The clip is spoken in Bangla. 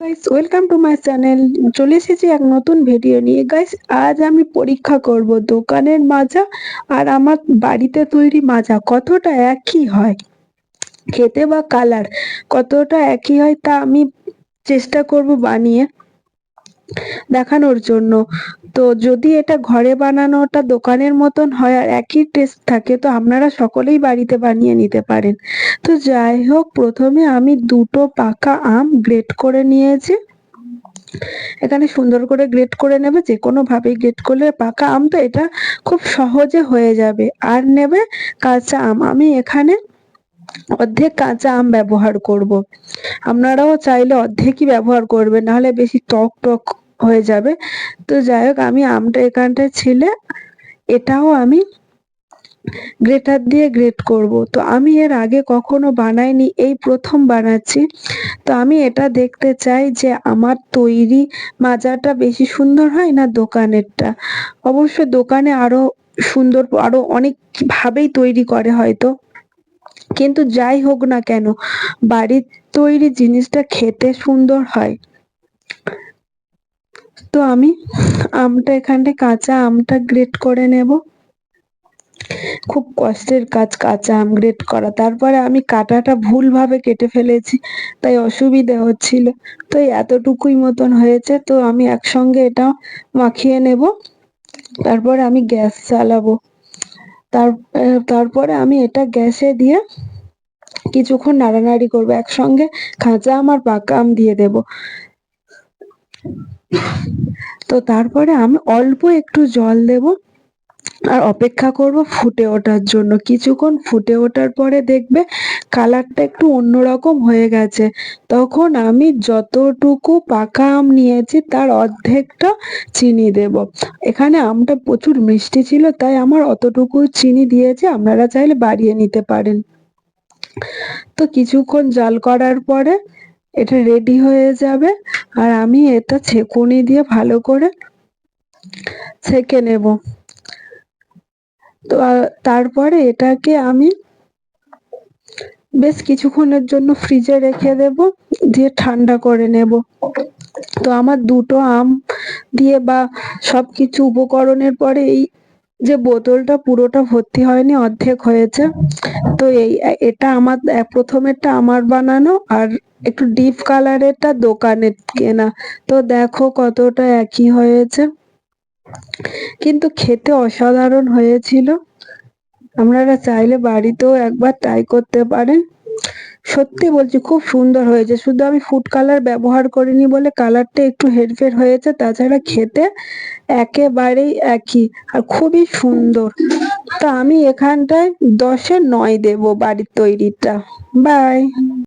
Guys welcome to my channel চলে এসেছি এক নতুন ভিডিও নিয়ে। গাইস আজ আমি পরীক্ষা করব দোকানের মাজা আর আমার বাড়িতে তৈরি মাজা। কতটা একই হয়? খেতে বা কালার কতটা একই হয় তা আমি চেষ্টা করব বানিয়ে। দেখানোর জন্য। তো যদি এটা ঘরে বানানোটা দোকানের মতন হয় আর একই টেস্ট থাকে, তো আপনারা সকলেই বাড়িতে বানিয়ে নিতে পারেন। তো যাই হোক, প্রথমে আমি দুটো পাকা আম গ্রেট করে নিয়েছি। এখানে সুন্দর করে গ্রেট করে নেবে যে কোনো ভাবেই গ্রেট করলে পাকা আম তো এটা খুব সহজে হয়ে যাবে। আর নেবে কাঁচা আম। আমি এখানে অর্ধেক কাঁচা আম ব্যবহার করব। আপনারাও চাইলে অর্ধেকই ব্যবহার করবেন, নাহলে বেশি টক টক হয়ে যাবে। তো যাই হোক, আমি আমটা এখানটায় ছিলে, এটাও আমি গ্রেটার দিয়ে গ্রেট করব। তো আমি এর আগে কখনো বানাইনি, এই প্রথম বানাচ্ছি। তো আমি এটা দেখতে চাই যে আমার তৈরি মাজাটা বেশি সুন্দর হয় না দোকানেরটা? অবশ্য দোকানে আরও সুন্দর, আরও অনেক ভাবেই তৈরি করে হয়তো। কিন্তু যাই হোক না কেন, বাড়ির তৈরি জিনিসটা খেতে সুন্দর হয়। তো আমি আমটা এখানটায় কাঁচা আমটা গ্রেট করে নেব। খুব কষ্টের কাজ কাঁচা আম গ্রেট করা। তারপরে আমি কাটাটা ভুলভাবে কেটে ফেলেছি, তাই অসুবিধে হচ্ছিল। তো এতটুকুই মতন হয়েছে, তো আমি একসঙ্গে এটা মাখিয়ে নেব। তারপরে আমি গ্যাস চালাবো। তার তারপরে আমি এটা গ্যাসে দিয়ে কিছুক্ষণ নাড়ানাড়ি করব, একসঙ্গে খাঁচা আমার পাকা আম দিয়ে দেব। তো তারপরে আমি অল্প একটু জল দেব। আর অপেক্ষা করব ফুটে ওঠার জন্য। কিছুক্ষণ ফুটে ওঠার পরে দেখবে কালারটা একটু অন্যরকম হয়ে গেছে। তখন আমি যতটুকু পাকা আম নিয়েছি তার অর্ধেকটা চিনি দেব। এখানে আমটা প্রচুর মিষ্টি ছিল, তাই আমার অতটুকু চিনি দিয়েছে। আপনারা চাইলে বাড়িয়ে নিতে পারেন। তো কিছুক্ষণ জাল করার পরে এটা রেডি হয়ে যাবে আর আমি এটা ছেঁকুনি দিয়ে ভালো করে ছেঁকে নেব। তো তারপরে এটাকে আমি বেশ কিছুক্ষণের জন্য ফ্রিজে রেখে দেব, দিয়ে ঠান্ডা করে নেব। তো আমার দুটো আম দিয়ে বা সবকিছু উপকরণের পরে এই যে বোতলটা পুরোটা ভর্তি হয়নি, অর্ধেক হয়েছে। তো এই, এটা আমার, প্রথমেরটা আমার বানানো আর একটু ডিপ কালারেরটা দোকানের কেনা। তো দেখো কতটা একই হয়েছে। কিন্তু খেতে অসাধারণ হয়েছিল। আপনারা চাইলে বাড়িতেও একবার ট্রাই করতে পারেন। সত্যি বলছি, খুব সুন্দর হয়েছে। শুধু আমি ফুড কালার ব্যবহার করিনি বলে কালারটা একটু হেরফের হয়েছে, তাছাড়া খেতে একেবারেই একই আর খুবই সুন্দর। তা আমি এখানটায় দশে নয় দেব বাড়ির তৈরিটা। বাই